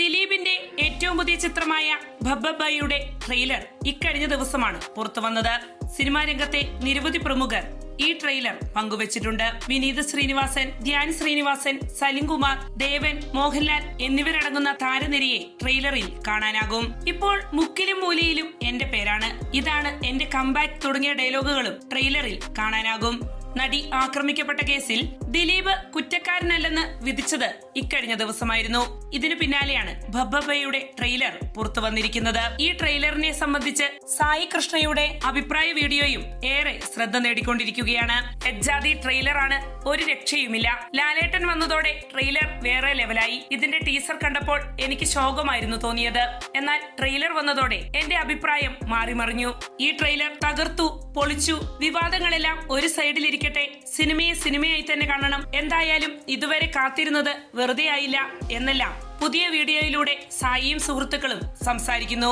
ദിലീപിന്റെ ഏറ്റവും പുതിയ ചിത്രമായ ഭബ്ബയുടെ ട്രെയിലർ ഇക്കഴിഞ്ഞ ദിവസമാണ് പുറത്തു വന്നത്. സിനിമാ രംഗത്തെ നിരവധി പ്രമുഖർ ഈ ട്രെയിലർ പങ്കുവച്ചിട്ടുണ്ട്. വിനീത് ശ്രീനിവാസൻ ധ്യാൻ ശ്രീനിവാസൻ സലിം കുമാർ ദേവൻ മോഹൻലാൽ എന്നിവരടങ്ങുന്ന താരനിരയെ ട്രെയിലറിൽ കാണാനാകും. ഇപ്പോൾ മുക്കിലും മൂലയിലും എന്റെ പേരാണ്. ഇതാണ് എന്റെ കംബാക്ക് തുടങ്ങിയ ഡയലോഗുകളും ട്രെയിലറിൽ കാണാനാകും. നടി ആക്രമിക്കപ്പെട്ട കേസിൽ ദിലീപ് കുറ്റക്കാരനല്ലെന്ന് വിധിച്ചത് ഇക്കഴിഞ്ഞ ദിവസമായിരുന്നു. ഇതിനു പിന്നാലെയാണ് ഭബ്ബയുടെ ട്രെയിലർ പുറത്തു വന്നിരിക്കുന്നത് ഈ ട്രെയിലറിനെ സംബന്ധിച്ച് സായി കൃഷ്ണയുടെ അഭിപ്രായ വീഡിയോയും ഏറെ ശ്രദ്ധ നേടിക്കൊണ്ടിരിക്കുകയാണ്. എജ്ജാതി ട്രെയിലറാണ് ഒരു രക്ഷയുമില്ല. ലാലേട്ടൻ വന്നതോടെ ട്രെയിലർ വേറെ ലെവലായി ഇതിന്റെ ടീസർ കണ്ടപ്പോൾ എനിക്ക് ശോകമായിരുന്നു തോന്നിയത്. എന്നാൽ ട്രെയിലർ വന്നതോടെ എന്റെ അഭിപ്രായം മാറിമറിഞ്ഞു. ഈ ട്രെയിലർ തകർത്തു പൊളിച്ചു വിവാദങ്ങളെല്ലാം ഒരു സൈഡിലിരിക്കട്ടെ സിനിമയെ സിനിമയായി തന്നെ കാണണം. എന്തായാലും ഇതുവരെ കാത്തിരുന്നത് വെറുതെ ആയില്ല എന്നെല്ലാം പുതിയ വീഡിയോയിലൂടെ സായിയും സുഹൃത്തുക്കളും സംസാരിക്കുന്നു.